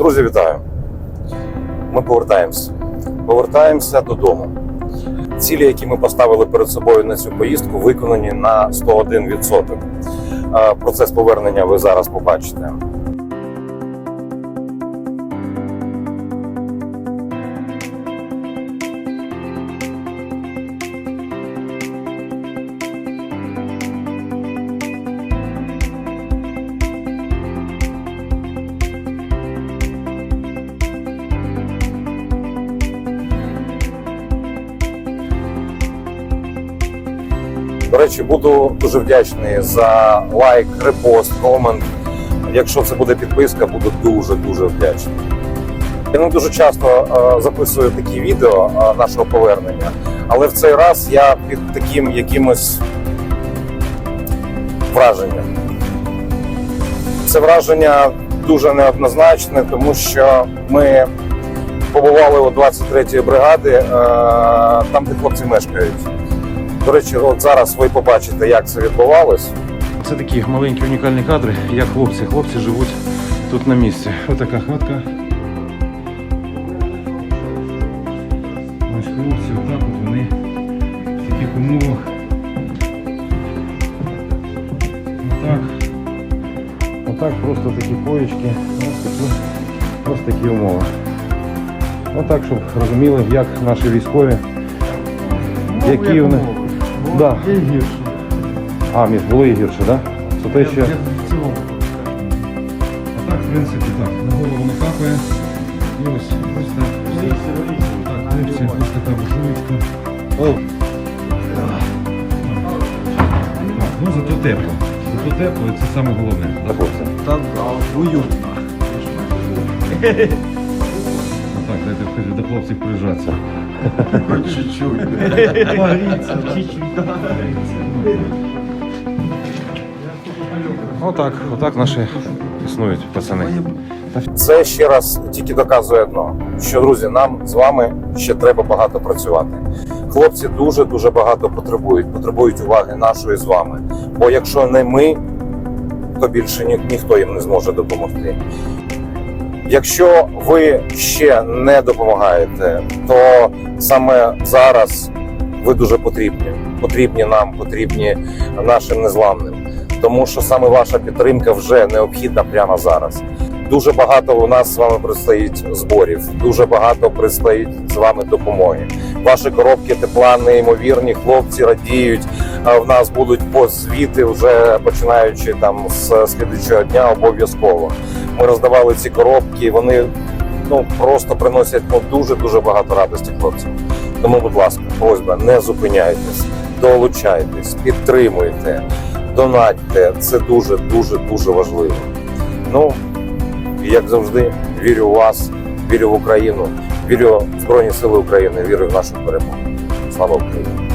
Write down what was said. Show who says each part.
Speaker 1: Друзі, вітаю! Ми повертаємося. Повертаємося додому. Цілі, які ми поставили перед собою на цю поїздку, виконані на 101%. Е, Процес повернення ви зараз побачите. До речі, буду дуже вдячний за лайк, репост, комент. Якщо це буде підписка, буду дуже дуже вдячний. Я не дуже часто е, записую такі відео е, нашого повернення, але в цей раз я під таким якимось враженням. Це враження дуже неоднозначне, тому що ми побували у 23-ї бригади, е, там, де хлопці мешкають. До речі, от зараз ви побачите, як це відбувалось.
Speaker 2: Це такі маленькі унікальні кадри, як хлопці. Хлопці живуть тут на місці. Ось така хатка. Ось хлопці, отак от вони в таких умовах. Отак. Отак просто такі поїчки. Ось такі, ось такі умови. Отак, щоб розуміли, як наші військові. Які вони. Да.
Speaker 3: Є гірше.
Speaker 2: А, міст було і гірше, так? Да? Це те, що.
Speaker 3: Я в цілому.
Speaker 2: А так, в принципі, так. На голову не капає. І ось, ось так. Так, хлопці, ось така буржуєчка. О! Так, ну зато тепло. Зато тепло і це саме головне. За хлопця.
Speaker 3: Та да, уютно.
Speaker 2: Ну так, дайте до хлопців прижатися.
Speaker 3: Чуть-чуть. Боріться, чуть-чуть.
Speaker 2: Отак, отак наші існують пацани.
Speaker 1: Це ще раз тільки доказує одно, що друзі, нам з вами ще треба багато працювати. Хлопці дуже дуже багато потребують, потребують уваги нашої з вами. Бо якщо не ми, то більше ні, ніхто їм не зможе допомогти. Якщо ви ще не допомагаєте, то саме зараз ви дуже потрібні. Потрібні нам, потрібні нашим незламним. Тому що саме ваша підтримка вже необхідна прямо зараз. Дуже багато у нас з вами предстоїть зборів, дуже багато предстоїть з вами допомоги. Ваші коробки тепла неймовірні, хлопці радіють. В нас будуть позвіти вже починаючи там з слідчого дня обов'язково. Ми роздавали ці коробки, вони ну просто приносять ну, дуже дуже багато радості хлопцям. Тому, будь ласка, просьба, не зупиняйтесь, долучайтесь, підтримуйте, донатьте. Це дуже дуже дуже важливо. Ну як завжди, вірю у вас, вірю в Україну, вірю в Збройні Сили України, вірю в нашу перемогу. Слава Україні!